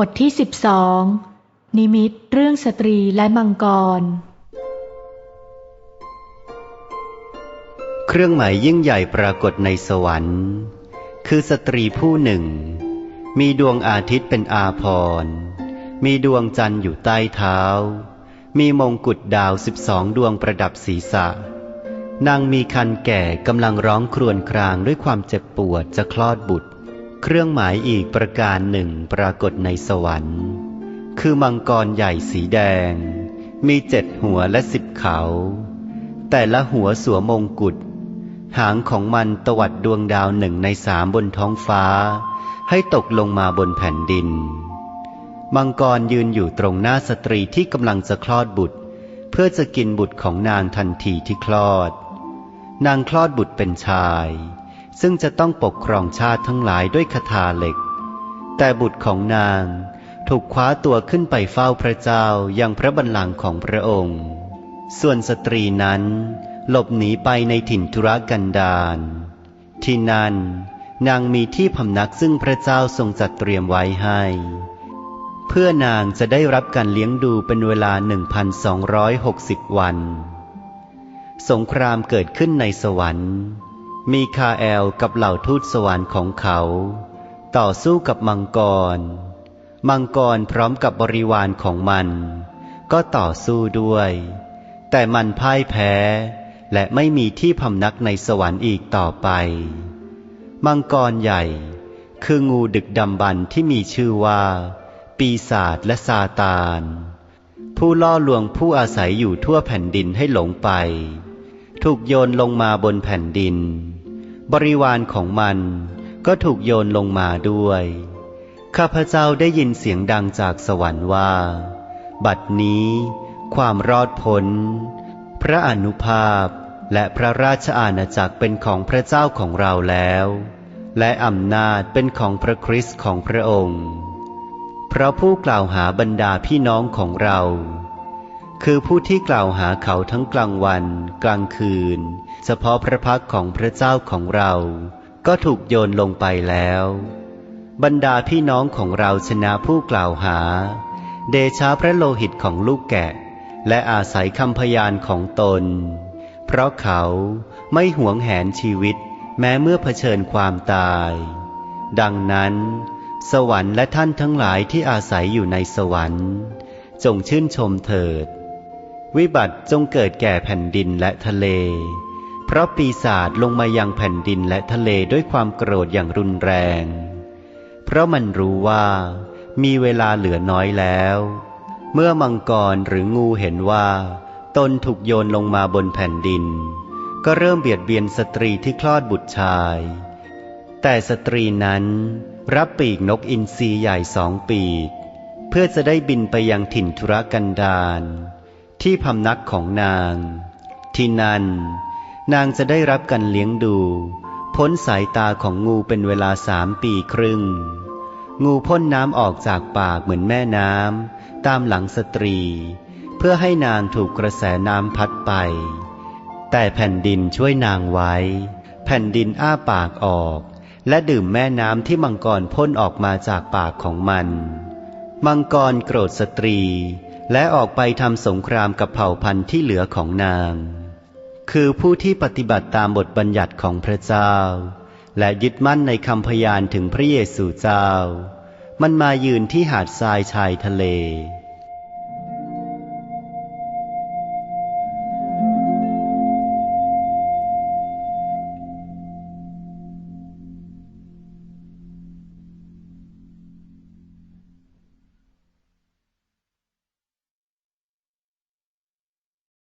บทที่สิบสองนิมิตเรื่องสตรีและมังกร เครื่องหมายยิ่งใหญ่ปรากฏในสวรรค์ คือสตรีผู้หนึ่ง มีดวงอาทิตย์เป็นอาภรมีดวงจันทร์อยู่ใต้เท้า มีมงกุฎดาวสิบสองดวงประดับศีรษะ นางมีคันแก่กำลังร้องครวญครางด้วยความเจ็บปวดจะคลอดบุตร เครื่องหมายอีกประการหนึ่งปรากฏในสวรรค์ คือมังกรใหญ่สีแดง มีเจ็ดหัวและสิบเขา แต่ละหัวสวมมงกุฎหางของมันตวัดดวงดาวหนึ่งในสามบนท้องฟ้า ให้ตกลงมาบนแผ่นดิน มังกรยืนอยู่ตรงหน้าสตรีที่กำลังจะคลอดบุตร เพื่อจะกินบุตรของนางทันทีที่คลอด นางคลอดบุตรเป็นชาย ซึ่งจะต้องปกครองชาติทั้งหลายด้วยคาถาเหล็ก แต่บุตรของนางถูกคว้าตัวขึ้นไปเฝ้าพระเจ้ายังพระบัลลังก์ของพระองค์ ส่วนสตรีนั้น หลบหนีไปในถิ่นธุรกันดารที่นั่นนางมีที่พำนักซึ่งพระเจ้าทรงจัดเตรียมไว้ให้ เพื่อนางจะได้รับการเลี้ยงดูเป็นเวลา 1,260 วัน สงครามเกิดขึ้นในสวรรค์ มีคาแอลกับเหล่าทูตสวรรค์ของเขา ต่อสู้กับมังกร มังกรพร้อมกับบริวารของมัน ก็ต่อสู้ด้วย แต่มันพ่ายแพ้ และไม่มีที่พำนักในสวรรค์อีกต่อไป มังกรใหญ่ คืองูดึกดำบรรที่มีชื่อว่า ปีศาจและซาตาน ผู้ล่อลวงผู้อาศัยอยู่ทั่วแผ่นดินให้หลงไป ถูกโยนลงมาบนแผ่นดิน บริวารของมันก็ถูกโยนลงมาด้วย ข้าพเจ้าได้ยินเสียงดังจากสวรรค์ว่า บัดนี้ ความรอดพ้น พระอนุภาพและพระราชอาณาจักรเป็นของพระเจ้าของเราแล้ว และอำนาจเป็นของพระคริสต์ของพระองค์ เพราะผู้กล่าวหาบรรดาพี่น้องของเรา คือผู้ที่กล่าวหาเขาทั้งกลางวัน กลางคืน เฉพาะพระพักของพระเจ้าของเรา ก็ถูกโยนลงไปแล้ว บรรดาพี่น้องของเราชนะผู้กล่าวหา เดชาพระโลหิตของลูกแกะ และอาศัยคำพยานของตน เพราะเขาไม่หวงแหนชีวิตแม้เมื่อเผชิญความตาย ดังนั้น สวรรค์และท่านทั้งหลายที่อาศัยอยู่ในสวรรค์ จงชื่นชมเถิด วิบัติจงเกิดแก่แผ่นดินและทะเล เพราะปีศาจลงมายังแผ่นดินและทะเลด้วยความโกรธอย่างรุนแรง เพราะมันรู้ว่ามีเวลาเหลือน้อยแล้ว เมื่อมังกรหรืองูเห็นว่า ตนถูกโยนลงมาบนแผ่นดิน ก็เริ่มเบียดเบียนสตรีที่คลอดบุตรชาย แต่สตรีนั้นรับปีกนกอินทรีใหญ่สองปีก เพื่อจะได้บินไปยังถิ่นธุรกันดาร ที่พำนักของนาง ที่นั่น นางจะได้รับการเลี้ยงดู พ้นสายตาของงูเป็นเวลาสามปีครึ่ง งูพ่นน้ำออกจากปากเหมือนแม่น้ำตามหลังสตรี เพื่อให้นางถูกกระแสน้ำพัดไป แต่แผ่นดินช่วยนางไว้ แผ่นดินอ้าปากออก และดื่มแม่น้ำที่มังกรพ่นออกมาจากปากของมัน มังกรโกรธสตรี และออกไปทำสงครามกับเผ่าพันธุ์ที่เหลือของนาง คือผู้ที่ปฏิบัติตามบทบัญญัติของพระเจ้า และยึดมั่นในคำพยานถึงพระเยซูเจ้า มันมายืนที่หาดทรายชายทะเล